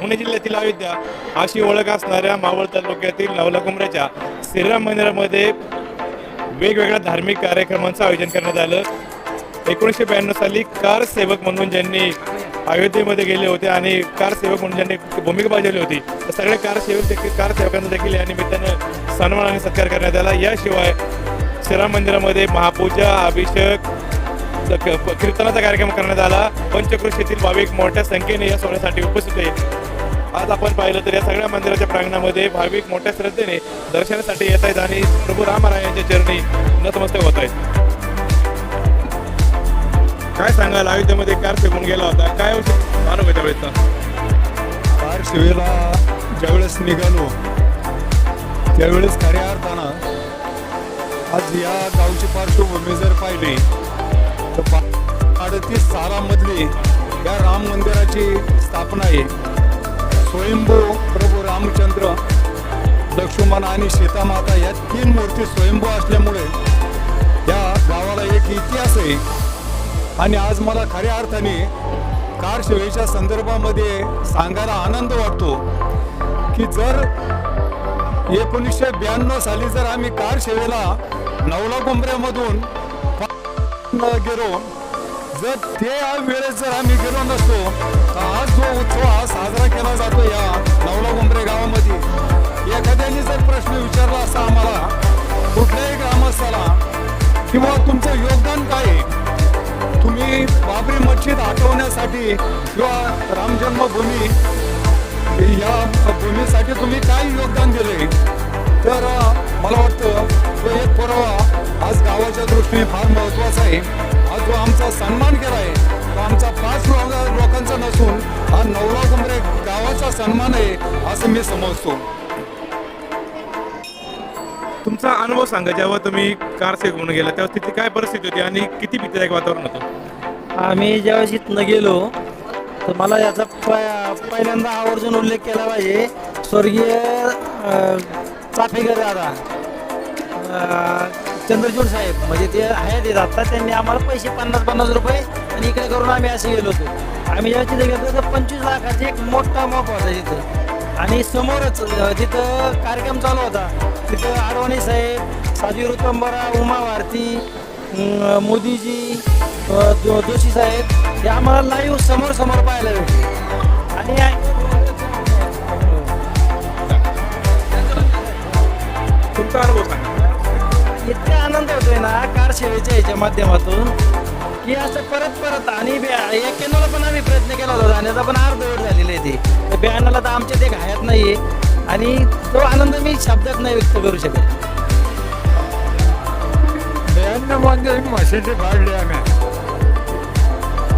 पुणे जिल्ह्यातील अयोध्या अशी ओळख असणाऱ्या मावळ तालुक्यातील नवलाकुंबऱ्याच्या श्रीराम मंदिरामध्ये वेगवेगळ्या धार्मिक कार्यक्रमांचं आयोजन करण्यात आलं. एकोणीसशे ब्याण्णव साली कार सेवक म्हणून ज्यांनी अयोध्येमध्ये गेले होते आणि कार सेवक म्हणून ज्यांनी भूमिका बजावली होती तर सगळे कार सेवक देखील कार सेवकांचा देखील या निमित्तानं सन्मान आणि सत्कार करण्यात आला. याशिवाय श्रीराम मंदिरामध्ये महापूजा अभिषेक कीर्तनाचा कार्यक्रम करण्यात आला. पंचकृषीतील भाविक मोठ्या संख्येने या सोहळ्यासाठी उपस्थित आहे आज आपण पाहिलं तर या सगळ्या मंदिराच्या प्रांगणामध्ये भाविक मोठ्या श्रद्धेने दर्शनासाठी येत आहेत आणि प्रभू रामरायांच्या चरणी नतमस्तक होत आहेत. काय सांगाल? अयोध्येमध्ये कार फेकून गेला होता. काय अनुभव आहे त्यावेळेचा कार शिवेला ज्यावेळेस निघालो त्यावेळेस खऱ्या अर्थानं आज या गावची पार्श्वभूमी जर पाहिली तर अडतीस सालामधली या राम मंदिराची स्थापना आहे. स्वयंभू प्रभू रामचंद्र लक्ष्मण आणि सीतामाता या तीन मूर्ती स्वयंभू असल्यामुळे या गावाला एक इतिहास आहे. आणि आज मला खऱ्या अर्थाने कार सेवेच्या संदर्भामध्ये सांगायला आनंद वाटतो की जर एकोणीसशे ब्याण्णव साली जर आम्ही कार सेवेला नवला कुंबऱ्यामधून गेलो जर त्या वेळेस जर आम्ही गेलो नसतो तर आज तुमचं योगदान काय? आहे तुम्ही बाबरी मस्जिद आठवण्यासाठी किंवा राम जन्मभूमी या भूमीसाठी तुम्ही काय योगदान दिले? तर मला वाटतं तो एक पुरावा आज गावाच्या दृष्टीने फार महत्त्वाचा आहे. आज जो आमचा सन्मान केला आहे तो आमचा पाच लोकांचा नसून हा नवरा कमरे गावाचा सन्मान आहे असं मी समजतो. तुमचा अनुभव सांगा जेव्हा तुम्ही कार फेकून गेला तेव्हा तिथे काय परिस्थिती होती आणि किती भीतीदायक वातावरण होतं? आम्ही ज्यावेळेस इथनं गेलो तर मला याचा प- पहिल्यांदा आवर्जून उल्लेख केला पाहिजे. स्वर्गीय चाफेकर दादा चंद्रचूड साहेब म्हणजे ते आहेत इथं. त्यांनी आम्हाला पैसे पन्नास पन्नास रुपये आणि इकडे करून आम्ही असे गेलो होतो. आम्ही जेव्हा तिथे गेलो तर पंचवीस लाखाची एक मोठा मॉप होता तिथं. आणि समोरच तिथं कार्यक्रम चालू होता तिथं आडवाणी साहेब साजी ऋतंबरा उमा भारती मोदीजी जोशी साहेब हे आम्हाला लाईव्ह समोर समोर पाहायला भेटले. आणि तुमचा अनुभव सांगा. इतका आनंद होतोय ना कार सेवेच्या ह्याच्या माध्यमातून की असं परत परत आणि एक्क्याण्णवला पण आम्ही प्रयत्न केला होता जाण्याचा पण अर्धवट झालेला आहे ते. ब्याण्णवला तर आमच्या ते घायात नाहीये. आणि तो आनंद मी शब्दात नाही व्यक्त करू शकत. ब्याण्णवमध्ये मशिदी काढली आम्ही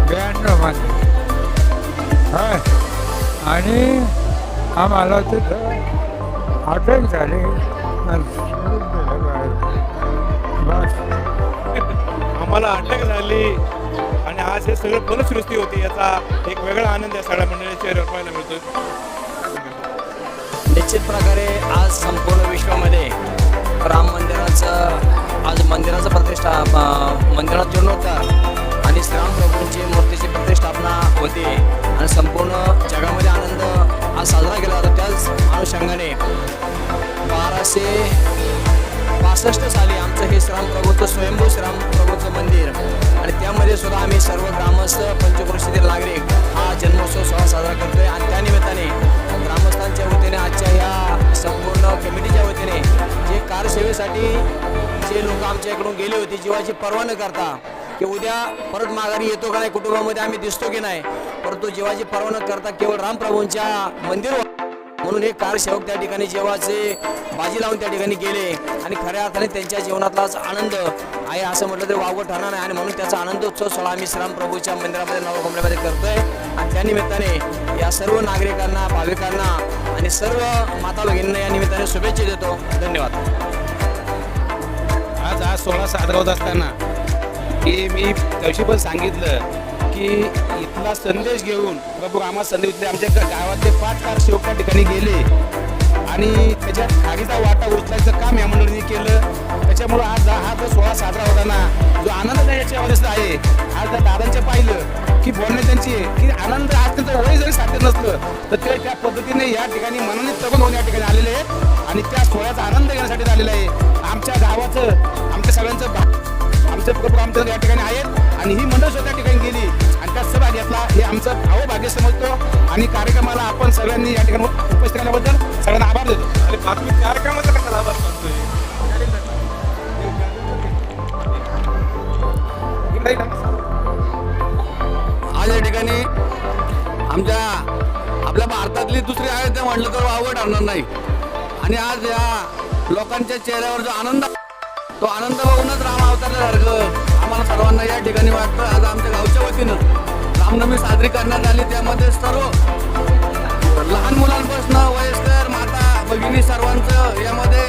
ब्याण्णवमध्ये हा आणि आम्हाला तिथं अटक झाली. बस. आम्हाला अटक झाली. आणि आज हे सगळं फलश्रुती होती याचा एक वेगळा आनंद या सगळ्या मंडळीच्या चेहऱ्यावर पाहायला मिळतो निश्चित प्रकारे आज संपूर्ण विश्वामध्ये राम मंदिराचं आज मंदिराचं प्रतिष्ठा मंदिरात जीर्णोद्धार आणि श्रीराम प्रभूंची मूर्तीची प्रतिष्ठापना होती. आणि संपूर्ण जगामध्ये आनंद आज साजरा केला जातो. त्याच अनुषंगाने बाराशे पासष्ट साली आमचं हे श्रीराम स्वयंभू श्रीराम मंदिर. आणि त्यामध्ये सुद्धा आम्ही सर्व ग्रामस्थ पंचक्रोशीतील नागरिक हा जन्मोत्सव सोहळा साजरा करतोय. आणि त्यानिमित्ताने ग्रामस्थांच्या वतीने आजच्या ह्या संपूर्ण कमिटीच्या वतीने जे कारसेवेसाठी जे लोक आमच्या इकडून गेले होते जीवाची पर्वा न करता की उद्या परत माघारी येतो का नाही कुटुंबामध्ये आम्ही दिसतो की नाही परंतु जीवाची पर्वा न करता केवळ रामप्रभूंच्या मंदिर म्हणून हे कार सेवक त्या ठिकाणी जेवाचे बाजी लावून त्या ठिकाणी गेले. आणि खऱ्या अर्थाने त्यांच्या जीवनातलाच आनंद आहे असं म्हटलं तरी वावगं ठरणार नाही. आणि म्हणून त्याचा आनंद उत्सव सोहळा आम्ही श्रीराम प्रभूच्या मंदिरामध्ये नवकोंबड्यामध्ये करतोय. आणि त्या निमित्ताने या सर्व नागरिकांना भाविकांना आणि सर्व माता भगिनींना या निमित्ताने शुभेच्छा देतो. धन्यवाद. आज आज सोहळा साजरा होत असताना की मी तशी पण सांगितलं की इथला संदेश घेऊन प्रभू रामा संदेश इथले आमच्या गावातले पाच कार शेवट त्या ठिकाणी गेले. आणि त्याच्यात खारीचा वाटा उचलायचं काम या मंडळीने केलं. त्याच्यामुळं आज हा जो सोहळा साजरा होताना जो आनंद त्याच्यामध्ये आहे. आज त्या दादांच्या पाहिलं की बोलणे त्यांची की आनंद आज त्यांचं वय जरी साध्य नसलं तर ते त्या पद्धतीने या ठिकाणी मनाने तरुण होऊन या ठिकाणी आलेले आहेत. आणि त्या सोहळ्याचा आनंद घेण्यासाठी आलेला आहे. आमच्या गावाचं आमच्या सगळ्यांचं भा- आमचे प्रभू आमच्या या ठिकाणी आहेत. आणि ही मंडळ सुद्धा ठिकाणी गेली. आमचं समजतो. आणि कार्यक्रमाला आपण सगळ्यांनी या ठिकाणी उपस्थित राहिल्याबद्दल सगळ्यांना आभार देतो. आणि बातमी कार्यक्रमाचा कसा लाभ असतो आज या ठिकाणी आमच्या आपल्या भारतातली दुसरी अयोध्या म्हटलं तर आवड आणणार नाही. आणि आज या लोकांच्या चेहऱ्यावर जो आनंद तो आनंद बघूनच राम अवतारल्यासारखं आम्हाला सर्वांना या ठिकाणी वाटतं. आज आमच्या गावच्या वतीनं रामनवमी साजरी करण्यात आली त्यामध्ये सर्व लहान मुलांपासून वयस्कर माता भगिनी सर्वांचं यामध्ये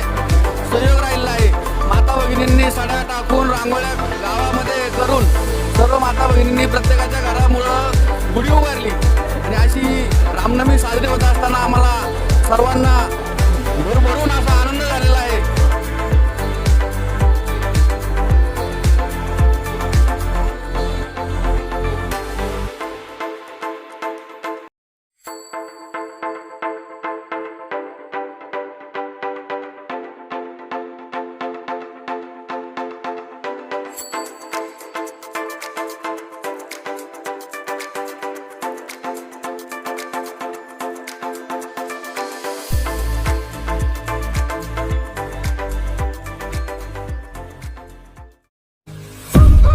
सहयोग राहिलेला आहे. माता भगिनींनी सड्या टाकून रांगोळ्या गावामध्ये करून सर्व माता भगिनींनी प्रत्येकाच्या घरामुळं गुढी उभारली. आणि अशी रामनवमी साजरी होत असताना आम्हाला सर्वांना भरभरून असा